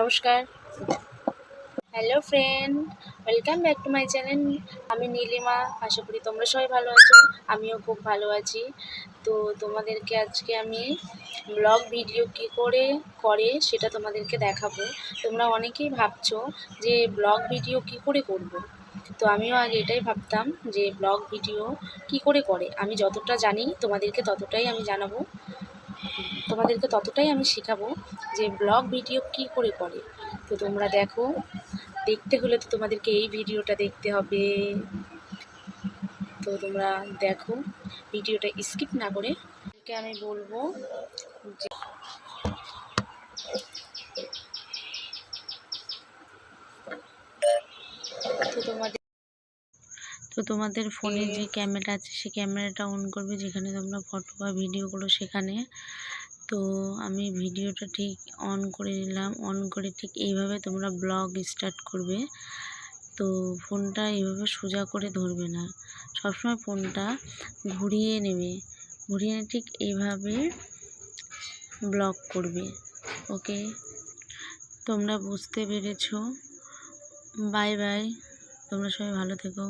নমস্কার। Hello friend welcome back to my channel আমি নীলিমা, আশা করি তোমরা সবাই ভালো আছো, আমিও খুব ভালো আছি। তো তোমাদেরকে আজকে আমি ব্লগ ভিডিও কী করে করে সেটা তোমাদেরকে দেখাবো। তোমরা অনেকেই ভাবছ যে ব্লগ ভিডিও কী করে করব। তো আমিও আগে এটাই ভাবতাম যে ব্লগ ভিডিও কী করে করে। আমি যতটা জানি তোমাদেরকে ততটাই আমি জানাব। তোমাদেরকে ততটাই আমি শেখাবো যে ব্লগ ভিডিও কি করে করে। তো তোমরা দেখো, দেখতে হলে তো তোমাদেরকে এই ভিডিওটা দেখতে হবে। তো তোমরা দেখো, ভিডিওটা স্কিপ না করে। আমি বলব যে তো তোমাদের তো তোমাদের ফোনে যে ক্যামেরা আছে সেই ক্যামেরাটা অন করবে যেখানে তোমরা ফটো বা ভিডিওগুলো সেখানে। তো আমি ভিডিওটা ঠিক অন করে নিলাম। অন করে ঠিক এইভাবে তোমরা ব্লগ স্টার্ট করবে। তো ফোনটা এইভাবে সোজা করে ধরবে না। সবসময় ফোনটা ঘুরিয়ে নেবে। ঘুরিয়ে নিয়ে ঠিক এইভাবে ব্লগ করবে। ওকে তোমরা বুঝতে পেরেছ। বাই বাই তোমরা সবাই ভালো থেকো।